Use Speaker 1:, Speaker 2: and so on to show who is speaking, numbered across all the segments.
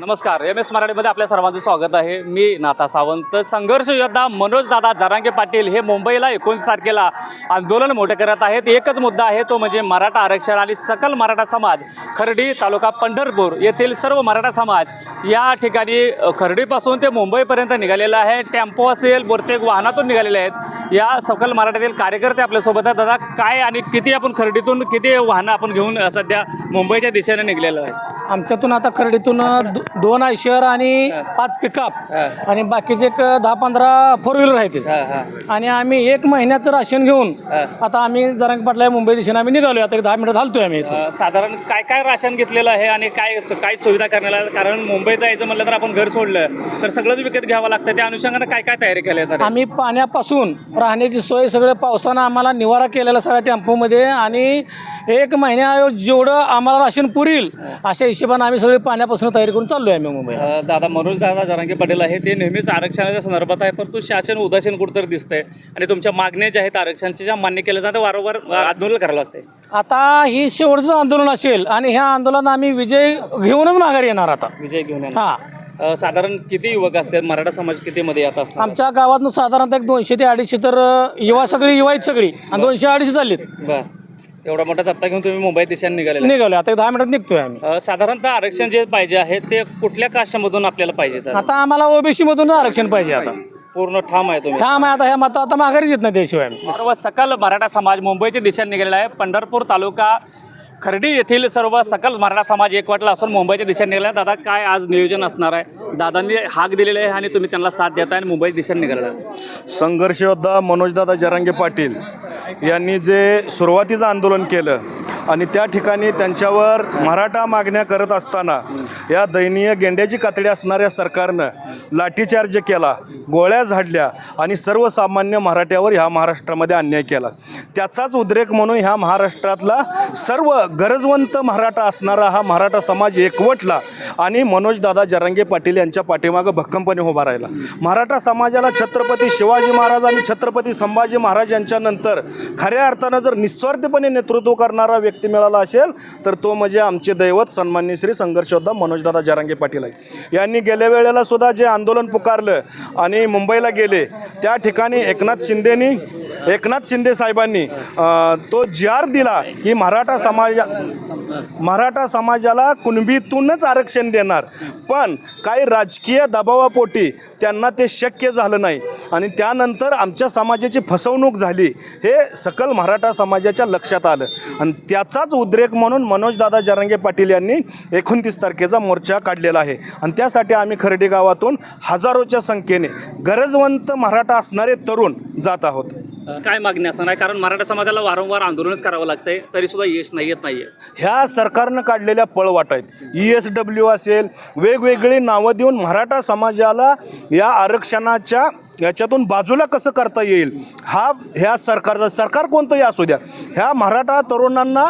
Speaker 1: नमस्कार M S मराठीमध्ये आपल्या सर्वांचं स्वागत आहे. मी नाथा सावंत. संघर्ष योद्धा मनोज दादा जरांगे पाटील हे मुंबईला एकोणीस तारखेला आंदोलन मोठे करत आहेत. एकच मुद्दा आहे तो म्हणजे मराठा आरक्षण आणि सकल मराठा समाज खर्डी तालुका पंढरपूर येथील सर्व मराठा समाज या ठिकाणी खर्डीपासून ते मुंबईपर्यंत निघालेला आहे. टेम्पो असेल बहुतेक वाहनातून निघालेले आहेत. या सकल मराठ्यातील कार्यकर्ते आपल्यासोबत आहेत. दादा काय आणि किती आपण खर्डीतून किती वाहनं आपण घेऊन सध्या मुंबईच्या दिशेने निघालेलं आहे?
Speaker 2: आमच्यातून आता खर्डीतून दोन आयशर आणि पाच पिकअप. आणि बाकीचे एक दहा पंधरा फोर व्हीलर आहेत आणि आम्ही एक महिन्याचं राशन घेऊन. आता आम्ही जरांग पाटला मुंबई दिशेने आम्ही निघालो आता एक दहा मिनिटं घालतोय आम्ही
Speaker 1: साधारण काय काय राशन घेतलेलं आहे आणि काय काय सुविधा करण्याला आहे? कारण मुंबईत जायचं म्हणलं तर आपण घर सोडलं तर सगळंच विकत घ्यावं लागतं त्या अनुषंगानं काय काय तयारी केली आहे तरी?
Speaker 2: आम्ही पाण्यापासून राहण्याची सोय सगळं पावसानं आम्हाला निवारा केलेला सगळ्या टेम्पोमध्ये आणि एक महिन्या जेवढं आम्हाला राशन पुरील अशा हिशोबाने आम्ही सगळे पाण्यापासून तयारी करून चाललोय आम्ही मुंबईला.
Speaker 1: अ, दादा मनोज दादा जरांगे पाटील आहे. ते नेहमीच आरक्षणाच्या संदर्भात आहे परंतु शासन उदासीन कुठंतरी दिसतंय. आणि तुमच्या मागण्या ज्या आहेत आरक्षणाच्या ज्या मान्य केल्या जातात वारंवार अ, आंदोलन करावं लागतंय.
Speaker 2: आता ही शेवटचं आंदोलन असेल आणि ह्या आंदोलनात आम्ही विजय घेऊनच माघारी येणार आता.
Speaker 1: विजय घेऊन येणार.
Speaker 2: हां.
Speaker 1: अ, साधारण किती युवक असतात? मराठा समाज किती मध्ये येत असतात
Speaker 2: आमच्या गावातून साधारणतः एक दोनशे ते अडीचशे तर अ, युवा सगळी युवा आहेत सगळी. आणि दोनशे अडीचशे चाललीत.
Speaker 1: बर. एवढा मोठा जत्ता घेऊन तुम्ही मुंबई दिशेने निघालेला आहे.
Speaker 2: निघालो आता एक दहा मिनिटात निघतोय आम्ही.
Speaker 1: अ, साधारणतः आरक्षण जे पाहिजे आहे ते कुठल्या कास्टमधून आपल्याला पाहिजे तर?
Speaker 2: आता आम्हाला ओबीसी मधून आरक्षण पाहिजे आता.
Speaker 1: पूर्ण ठाम आहे तुम्ही.
Speaker 2: ठाम आहे आता ह्या मत आता माघारीच येत नाही त्याशिवाय आम्ही.
Speaker 1: सर्व सकल मराठा समाज मुंबईच्या दिशेने निघालेला आहे. पंढरपूर तालुका खर्डी येथील सर्व सकल मराठा समाज एकवटला असून मुंबईच्या दिशेने निघाला दादा काय आज नियोजन असणार आहे? दादांनी हाक दिलेले आहे आणि तुम्ही त्यांना साथ देताय आणि मुंबईच्या दिशेने निघाला संघर्षयोद्धा
Speaker 3: संघर्ष योद्धा मनोजदादा जरांगे पाटील यांनी जे सुरुवातीचं आंदोलन केलं आणि त्या ठिकाणी त्यांच्यावर मराठा मागण्या करत असताना या दयनीय गेंड्याची कातडी असणाऱ्या सरकारनं लाठीचार्ज केला गोळ्या झाडल्या आणि सर्वसामान्य मराठ्यावर ह्या महाराष्ट्रामध्ये अन्याय केला. त्याचाच उद्रेक म्हणून ह्या महाराष्ट्रातला सर्व गरजवंत मराठा असणारा हा मराठा समाज एकवटला आणि मनोजदादा जरांगे पाटील यांच्या पाठीमागं भक्कमपणे उभा राहिला. मराठा समाजाला छत्रपती शिवाजी महाराज आणि छत्रपती संभाजी महाराज यांच्यानंतर खऱ्या अर्थानं जर निस्वार्थपणे नेतृत्व करणारा व्यक्ती मिळाला असेल तर तो म्हणजे आमचे दैवत सन्मान्य श्री संघर्षयोद्धा मनोजदादा जरांगे पाटील आहे. यांनी गेल्या वेळेला सुद्धा जे आंदोलन पुकारलं आणि मुंबईला गेले त्या ठिकाणी एकनाथ शिंदेनी एकनाथ शिंदे साहेबांनी तो जार दिला की मराठा समाजा मराठा समाजाला कुणबीतूनच आरक्षण देणार. पण काही राजकीय दबावापोटी त्यांना ते शक्य झालं नाही. आणि त्यानंतर आमच्या समाजाची फसवणूक झाली हे सकल मराठा समाजाच्या लक्षात आलं. आणि त्याचाच उद्रेक म्हणून मनोजदादा जरांगे पाटील यांनी एकोणतीस तारखेचा मोर्चा काढलेला आहे. आणि त्यासाठी आम्ही खर्डी गावातून हजारोच्या संख्येने गरजवंत मराठा असणारे तरुण जात आहोत.
Speaker 1: काय मागणी असणार आहे? कारण मराठा समाजाला वारंवार आंदोलनच करावं लागतंय तरी सुद्धा यश नाही येत नाहीये.
Speaker 3: ह्या सरकारनं काढलेल्या पळवाट आहेत. ई एस डब्ल्यू असेल वेगवेगळी नावं देऊन मराठा समाजाला या आरक्षणाच्या याच्यातून बाजूला कसं करता येईल? हा ह्या सरकारचा सरकार कोणतंही असू द्या. ह्या मराठा तरुणांना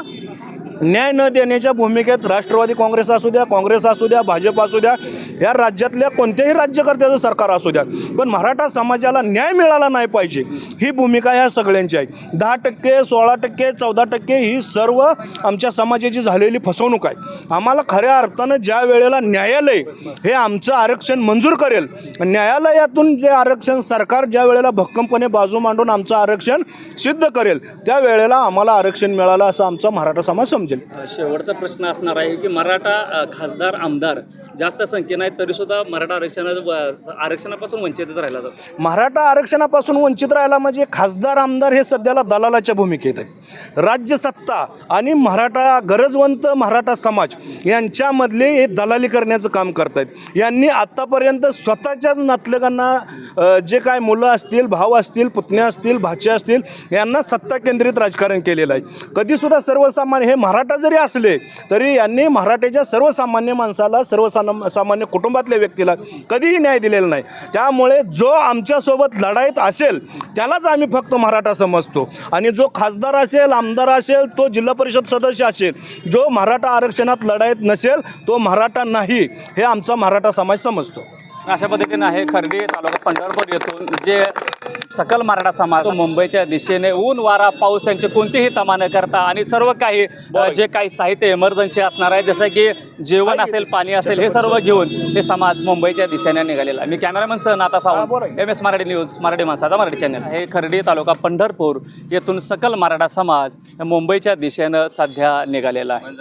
Speaker 3: न्याय न देण्याच्या भूमिकेत राष्ट्रवादी काँग्रेस असू द्या काँग्रेस असू द्या भाजप असू द्या या राज्यातल्या कोणत्याही राज्यकर्त्याचं सरकार असू द्या. पण मराठा समाजाला न्याय मिळाला नाही पाहिजे ही भूमिका ह्या सगळ्यांची आहे. दहा टक्के सोळा टक्के चौदा टक्के ही सर्व आमच्या समाजाची झालेली फसवणूक आहे. आम्हाला खऱ्या अर्थानं ज्या वेळेला न्यायालय हे आमचं आरक्षण मंजूर करेल न्यायालयातून जे आरक्षण सरकार ज्या वेळेला भक्कमपणे बाजू मांडून आमचं आरक्षण सिद्ध करेल त्या वेळेला आम्हाला आरक्षण मिळालं असं आमचा मराठा समाज समजेल
Speaker 1: अ, शेवटचा प्रश्न असणार आहे की मराठा खासदार आमदार जास्त संख्येनं आहेत तरी सुद्धा मराठा आरक्षणा आरक्षणापासून वंचित राहिला जातो.
Speaker 3: मराठा आरक्षणापासून वंचित राहायला म्हणजे खासदार आमदार हे सध्याला दलालाच्या भूमिकेत आहेत. राज्य सत्ता आणि मराठा गरजवंत मराठा समाज यांच्यामधले हे दलाली करण्याचं काम करत आहेत यांनी आत्तापर्यंत स्वतःच्याच नातलगांना जे काय मुलं असतील भाऊ असतील पुतण्या असतील भाचे असतील यांना सत्ता केंद्रित राजकारण केलेलं आहे. कधीसुद्धा सर्वसामान्य हे मराठा जरी असले तरी यांनी मराठ्याच्या सर्वसामान्य माणसाला सर्वसाम सामान्य कुटुंबातल्या व्यक्तीला कधीही न्याय दिलेला नाही. त्यामुळे जो आमच्यासोबत लढाईत असेल त्यालाच आम्ही फक्त मराठा समजतो. आणि जो खासदार असेल आमदार असेल तो जिल्हा परिषद सदस्य असेल जो मराठा आरक्षणात लढाईत नसेल तो मराठा नाही हे आमचा मराठा समाज समजतो.
Speaker 1: अशा पद्धतीनं आहे खर्डी तालुका पंढरपूर येथून जे सकल मराठा समाज मुंबईच्या दिशेने ऊन वारा पाऊस यांची कोणतीही तमा न करता आणि सर्व काही जे काही साहित्य इमर्जन्सी असणार आहे जसं की जेवण असेल पाणी असेल हे सर्व घेऊन ते समाज मुंबईच्या दिशेने निघालेला. मी कॅमेरामन सह Nata Sawant. M S Marathi news Marathi माणसाचा मराठी चॅनल हे खर्डी तालुका पंढरपूर येथून सकल मराठा समाज मुंबईच्या दिशेनं सध्या निघालेला आहे.